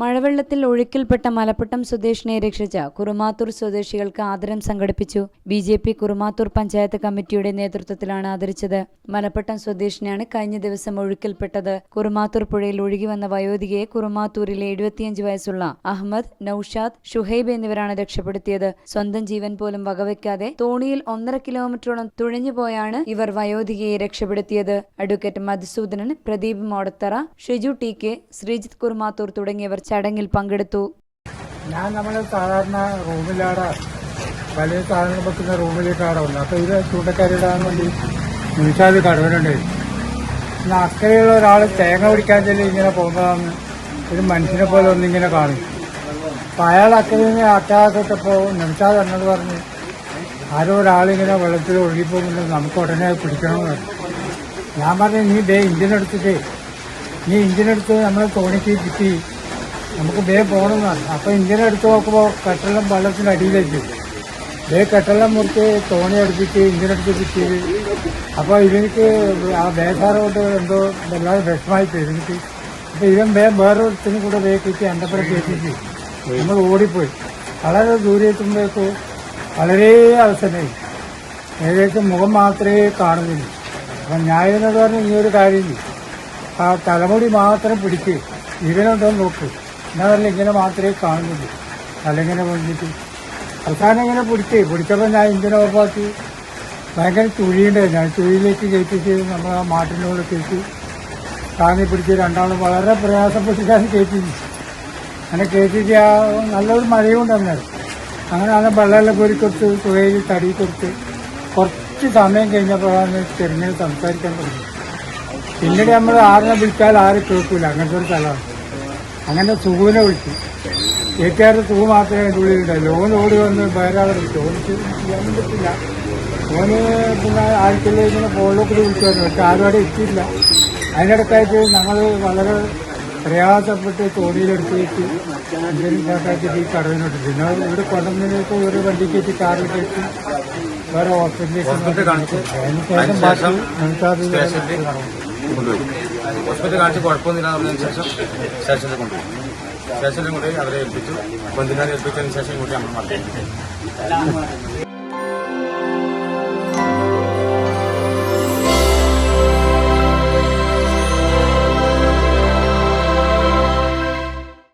മഴവെള്ളത്തിൽ ഒഴുക്കിൽപ്പെട്ട മലപ്പട്ടം സ്വദേശിനെ രക്ഷിച്ച കുറുമാത്തൂർ സ്വദേശികൾക്ക് ആദരം സംഘടിപ്പിച്ചു. B J P Kurumathur panchayat കമ്മിറ്റിയുടെ നേതൃത്വത്തിലാണ് ആദരിച്ചത്. മലപ്പട്ടം സ്വദേശിനെയാണ് കഴിഞ്ഞ ദിവസം ഒഴുക്കിൽപ്പെട്ടത്. കുറുമാത്തൂർ പുഴയിൽ ഒഴുകി വന്ന വയോധികയെ കുറുമാത്തൂരിലെ എഴുപത്തിയഞ്ച് വയസ്സുള്ള അഹമ്മദ് നൌഷാദ് ഷുഹൈബ് എന്നിവരാണ് രക്ഷപ്പെടുത്തിയത്. സ്വന്തം ജീവൻ പോലും വകവയ്ക്കാതെ തോണിയിൽ ഒന്നര കിലോമീറ്ററോളം തുഴഞ്ഞുപോയാണ് ഇവർ വയോധികയെ രക്ഷപ്പെടുത്തിയത്. Advocate Madhusoodanan Pradeep Modathara Shiju T K Sreejith Kurumathur തുടങ്ങിയവർ ചടങ്ങിൽ പങ്കെടുത്തു. ഞാൻ നമ്മൾ സാധാരണ റൂമിലാണ് വലിയ സാധനങ്ങൾ വെക്കുന്ന റൂമിലേക്കാണ് വന്നത് അപ്പോൾ ഇത് ചൂണ്ടക്കാരിടാൻ വേണ്ടി നിമിഷാദ് കടവനുണ്ട്. പിന്നെ അക്കരയുള്ള ഒരാൾ തേങ്ങ പിടിക്കാൻ ചെല്ലി ഇങ്ങനെ പോകുന്നതാണ് ഒരു മനുഷ്യനെ പോലെ ഒന്നിങ്ങനെ കാണും. അപ്പം അയാൾ അക്കരയിൽ നിന്ന് അറ്റാക്കിട്ടപ്പോൾ നിമിഷാദ് എന്നോട് പറഞ്ഞു ആരോ ഒരാളിങ്ങനെ വെള്ളത്തിൽ ഒഴുകിപ്പോകുന്നുണ്ട്. നമുക്ക് ഉടനെ പിടിക്കണമെന്ന് ഞാൻ പറഞ്ഞു നീ ദേ ഇഞ്ചിൻ എടുത്തിട്ട്. നീ ഇഞ്ചിനെടുത്ത് നമ്മൾ തോണിക്ക് കിട്ടി. നമുക്ക് ദേ പോകണമെന്നാണ് അപ്പോൾ ഇഞ്ചിൻ എടുത്ത് നോക്കുമ്പോൾ കെട്ടെല്ലാം വെള്ളത്തിനടിയിലേക്ക് ദേ കെട്ടെല്ലാം മുറിച്ച് തോണി അടുപ്പിച്ച് ഇഞ്ചിൻ എടുത്ത് കിട്ടിയത് അപ്പോൾ ഇവനിക്ക് ആ ബേസാറോട്ട് എന്തോ വല്ലാതെ വിഷമായി പോയി എനിക്ക് അപ്പോൾ ഇവൻ വേ വേറൊരുത്തിനും കൂടെ വേ കിട്ടി അണ്ടപ്പുറം കയറ്റിച്ച് നമ്മൾ ഓടിപ്പോയി. വളരെ ദൂരെ എത്തുമ്പോഴേക്കും വളരെ അവസരമായി ഏകദേശം മുഖം മാത്രമേ കാണുന്നില്ല അപ്പം ഞാൻ ഇതിനോട് പറഞ്ഞു ഈ ഒരു കാര്യമില്ല ആ തലമുടി മാത്രം പിടിക്ക്. ഇവനുണ്ടോ നോക്ക്. പറഞ്ഞ ഇങ്ങനെ മാത്രമേ കാണുന്നുള്ളൂ. തലങ്ങനെ പൊങ്ങിട്ട് അവസാനം ഇങ്ങനെ പിടിച്ചേ. പിടിച്ചപ്പോൾ ഞാൻ ഇഞ്ചിനെ ഓഫാക്കി ഭയങ്കര ചുഴിയുണ്ടായി ഞാൻ ചുഴിയിലേക്ക് കയറ്റിച്ച് നമ്മൾ ആ മാട്ടിനോട് കയറ്റി താങ്ങി പിടിച്ച് രണ്ടാളും വളരെ പ്രയാസപ്പെട്ടിട്ടാണ് കയറ്റി. അങ്ങനെ കയറ്റിച്ച് ആ നല്ലൊരു മഴയും ഉണ്ടായിരുന്നു. അങ്ങനെ അങ്ങനെ വെള്ളമെല്ലാം കോരി കൊടുത്ത് തുഴയിൽ തടി കൊടുത്ത് കുറച്ച് സമയം കഴിഞ്ഞപ്പോഴാണ് തിരിഞ്ഞ് സംസാരിക്കാൻ തുടങ്ങി. പിന്നീട് നമ്മൾ ആരെ വിളിച്ചാൽ ആരും കേൾക്കില്ല അങ്ങനത്തെ ഒരു സ്ഥലമാണ്. അങ്ങനെ സുഖുവിനെ വിളിച്ചു. ഏറ്റാറ് സുഖ മാത്രമേ അതിന്റെ ഉള്ളിലുണ്ടായി ലോൺ ഓടി വന്ന് വേറെ ഓനിക്ക് ചെയ്യാൻ പറ്റില്ല ഓന് പിന്നെ ആഴ്ചയിൽ ഇങ്ങനെ ഫോണിലൊക്കെ വിളിച്ചു പക്ഷെ ആരും അവിടെ എത്തിയില്ല. അതിനിടക്കായിട്ട് ഞങ്ങൾ വളരെ പ്രയാസപ്പെട്ട് തോണിയിലെടുത്ത് വെച്ച് എന്തെങ്കിലും ചേട്ടാക്കിയിട്ട് ഈ കടവിനോട്ട് പിന്നെ ഇവിടെ കൊണ്ടുവന്നതിനൊക്കെ ഒരു വണ്ടിക്ക് വെച്ച് കാറിൽ കയറ്റി വേറെ ഹോസ്പിറ്റലിലേക്ക് കാണിച്ചു. അതിനുശേഷം ബാക്കി കൊണ്ടുപോയി. ഹോസ്പിറ്റലിൽ കാണിച്ച് കുഴപ്പമൊന്നുമില്ല പറഞ്ഞതിന് ശേഷം സ്റ്റേഷനിൽ കൊണ്ടുപോയി. സ്റ്റേഷനിൽ കൊണ്ടുപോയി അവരെ ഏൽപ്പിച്ചു. ബന്ധുക്കാരെ ഏൽപ്പിച്ചതിന് ശേഷം കൂട്ടി നമ്മൾ മടങ്ങി.